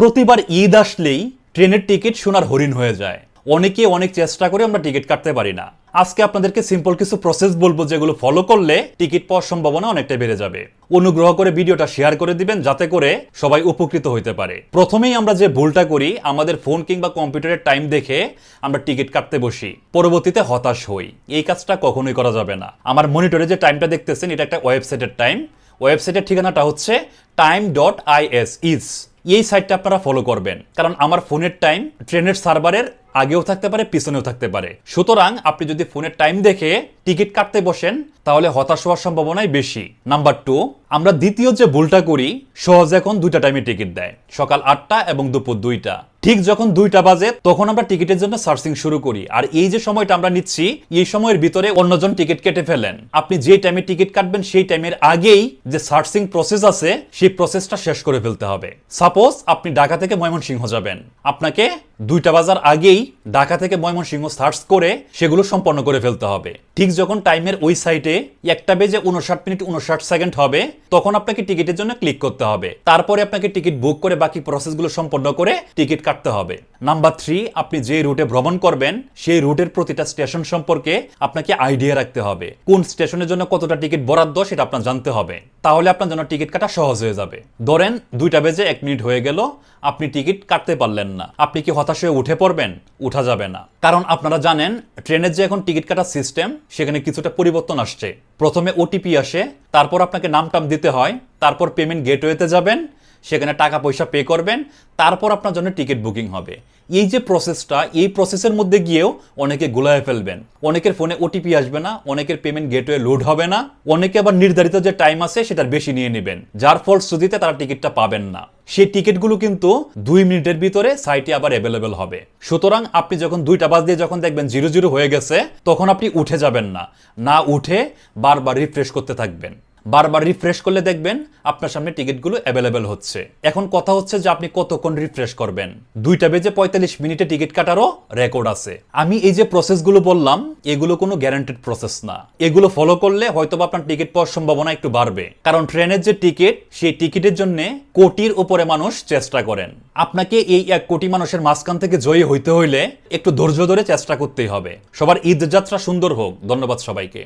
প্রতিবার ঈদ আসলেই ট্রেনের টিকিট সোনার হরিণ হয়ে যায়। অনেকে অনেক চেষ্টা করে আমরা টিকিট কাটতে পারি না। আজকে আপনাদেরকে সিম্পল কিছু প্রসেস বলব যেগুলো ফলো করলে টিকিট পাওয়ার সম্ভাবনা অনেকটা বেড়ে যাবে। অনুগ্রহ করে ভিডিওটা শেয়ার করে দিবেন যাতে করে সবাই উপকৃত হইতে পারে। প্রথমেই আমরা যে ভুলটা করি, আমাদের ফোন কিংবা কম্পিউটারের টাইম দেখে আমরা টিকিট কাটতে বসি। পরবর্তীতে হতাশ হই। এই কাজটা কখনোই করা যাবে না। আমার মনিটরে যে টাইমটা দেখতেছেন, এটা একটা ওয়েবসাইটের টাইম ওয়েবসাইটের ঠিকানাটা হচ্ছে time dot I S is এই সাইটটা আপনারা ফলো করবেন। কারণ আমার ফোনের টাইম ট্রেনের সার্ভারের আগেও থাকতে পারে, পিছনেও থাকতে পারে। সুতরাং আপনি যদি ফোনের টাইম দেখে টিকিট কাটতে বসেন, তাহলে হতাশ হওয়ার সম্ভাবনাই বেশি। নাম্বার টু আমরা দ্বিতীয় যে ভুলটা করি, সহজে এখন দুইটা টাইমে টিকিট দেয়। সকাল আটটা এবং দুপুর দুইটা। ঠিক যখন দুইটা বাজে, তখন আমরা টিকিটের জন্য সার্চিং শুরু করি। আর এই যে সময়টা আমরা নিচ্ছি, এই সময়ের ভিতরে অন্যজন টিকিট কেটে ফেলেন। আপনি যে টাইমে টিকিট কাটবেন, সেই টাইমের আগেই যে সার্চিং প্রসেস আছে, সেই প্রসেসটা শেষ করে ফেলতে হবে। সাপোজ আপনি ঢাকা থেকে ময়মনসিংহ যাবেন। আপনাকে দুইটা বাজার আগেই ঢাকা থেকে ময়মনসিংহ সার্চ করে সেগুলো সম্পন্ন করে ফেলতে হবে। ঠিক যখন টাইমের ওই সাইটে একটা বেজে উনষাট মিনিট উনষাট সেকেন্ড হবে, তখন আপনাকে টিকিটের জন্য ক্লিক করতে হবে। তারপরে আপনাকে টিকিট বুক করে বাকি প্রসেসগুলো সম্পন্ন করে টিকিট কাটতে হবে। নাম্বার থ্রি, আপনি যে রুটে ভ্রমণ করবেন, সেই রুটের প্রতিটা স্টেশন সম্পর্কে আপনাকে আইডিয়া রাখতে হবে। কোন স্টেশনের জন্য কতটা টিকিট বরাদ্দ, সেটা আপনার জানতে হবে। তাহলে আপনার জন্য টিকিট কাটা সহজ হয়ে যাবে। ধরেন, দুইটা বেজে এক মিনিট হয়ে গেল, আপনি টিকিট কাটতে পারলেন না। আপনি কি হতাশ হয়ে উঠে পড়বেন? উঠা যাবে না। কারণ আপনারা জানেন, ট্রেনের যে এখন টিকিট কাটার সিস্টেম সেখানে কিছুটা পরিবর্তন আসছে। প্রথমে ওটিপি আসে, তারপর আপনাকে নাম টাম দিতে হয়, তারপর পেমেন্ট গেটওয়েতে যাবেন, সেখানে টাকা পয়সা পে করবেন, তারপর আপনার জন্য টিকিট বুকিং হবে। এই যে প্রসেসটা এই প্রসেসের মধ্যে গিয়েও অনেকে গোলায় ফেলবেন। অনেকের ফোনে ওটিপি আসবে না, অনেকের পেমেন্ট গেটওয়ে লোড হবে না, অনেকে আবার নির্ধারিত যে টাইম আছে সেটার বেশি নিয়ে নেবেন। যার ফলশ্রুতিতে তারা টিকিটটা পাবেন না। সেই টিকিটগুলো কিন্তু দুই মিনিটের ভিতরে সাইটে আবার অ্যাভেলেবেল হবে। সুতরাং আপনি যখন দুইটা বাজ দিয়ে যখন দেখবেন জিরো জিরো হয়ে গেছে, তখন আপনি উঠে যাবেন না। না উঠে বারবার রিফ্রেশ করতে থাকবেন। বারবার রিফ্রেশ করলে দেখবেন আপনার সামনে টিকিটগুলো অ্যাভেলেবেল হচ্ছে। এখন কথা হচ্ছে যে আপনি কতক্ষণ রিফ্রেশ করবেন? দুইটা বেজে পঁয়তাল্লিশ মিনিটে টিকিট কাটারও রেকর্ড আছে। আমি এই যে প্রসেসগুলো বললাম, এগুলো কোনো গ্যারান্টেড প্রসেস না। এগুলো ফলো করলে হয়তো আপনার টিকিট পাওয়ার সম্ভাবনা একটু বাড়বে। কারণ ট্রেনের যে টিকিট সেই টিকিটের জন্য কোটির উপরে মানুষ চেষ্টা করেন। আপনাকে এই এক কোটি মানুষের মাঝখান থেকে জয়ী হইতে হইলে একটু ধৈর্য ধরে চেষ্টা করতেই হবে। সবার ঈদ যাত্রা সুন্দর হোক। ধন্যবাদ সবাইকে।